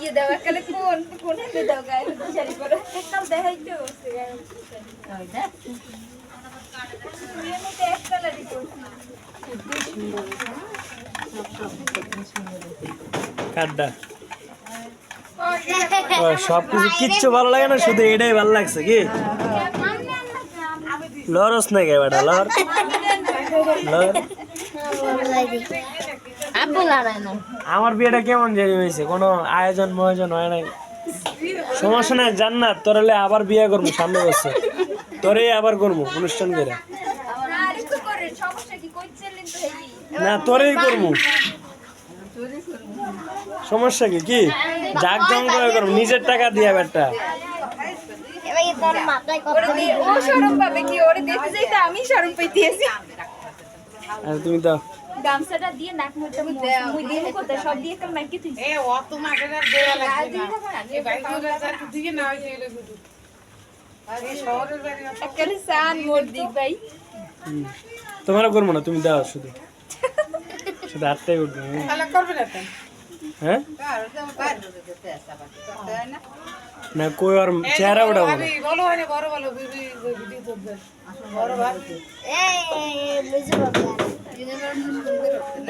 চাইয়ে দাও একালে কোন কোন হাতে দাও গায়ে শাড়ি পরে একদম দেখাই তো গায়ে। হলুদ শাড়ি তুমি এমনিতে এক কালারই পরছি কাড্ডা সবকিছু কিচ্ছু ভালো লাগে না শুধু এটাই ভালো লাগছে কি? লরস না কে বেটা লর লর আমার বিয়েটা কেমন জানি হয়েছে? কোনো আয়োজন ময়োজন হয় নাই। সমস্যা নাই জান্নাত। তোর হলে আবার বিয়ে করব সামনে বছর। তোরে আবার করব অনুষ্ঠান করে। আর একটু করে সমস্যা কি? কইছিলেন তো হেই না তোরেই করব সমস্যা কি কি? জাক জম করে করব নিজের টাকা দিয়া আর তুমি তো গামছাটা দিয়ে নাক মুখটা মুই দিয়ে কোথায় সব দিয়ে কাল মাইকে তুই এ অত মাকে না দেয়া লাগবে না এই বাইকগুলো যা দিয়ে না হইছে এলে গুদু আর শহরের বাড়ি অত সান মোর দিক ভাই হুম। তোমারও করব না তুমি দাও শুধু শুধু আটটাই উঠবে তাহলে করবে না হ্যাঁ না কই আর চেহারা উঠাবো না বলো আরে বড় বলো বিবি ভিডিও তো বড় ভাই এই বুঝে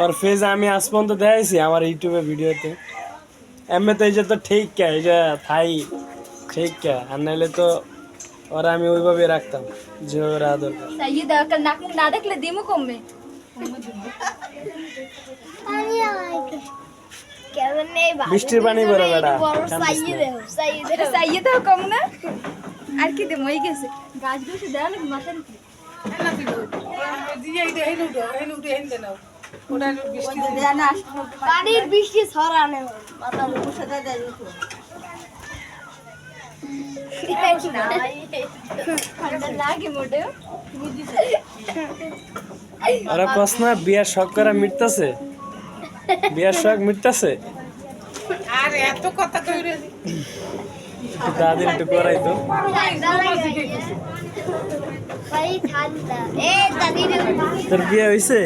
আর ফেজ আমি আজ পর্যন্ত দেখাইছি আমার ইউটিউবে ভিডিওতে। এমনি তো এই যে তো ঠিক কে এই যে থাই ঠিক কে। আর নাইলে তো ওরা আমি ওইভাবে রাখতাম যেভাবে রাখা দরকার। দাও কাল নাক মুখ না দেখলে দিমু কমবে। কেমন নেই বাবা বৃষ্টির পানি বড় কান্দিস সাইয়ে দাও কম না। আর কি দেবো গেছে। গাছ গুছে দেওয়া লাগবে মাথার উপরে। পানির বৃষ্টি ছড়ানো কস না বিয়ার শখ করা মিটতেছে? বিয়ার শখ মিটতেছে? আর এত কথা কইরে দাদির একটু করাই তো। তোর বিয়ে হয়েছে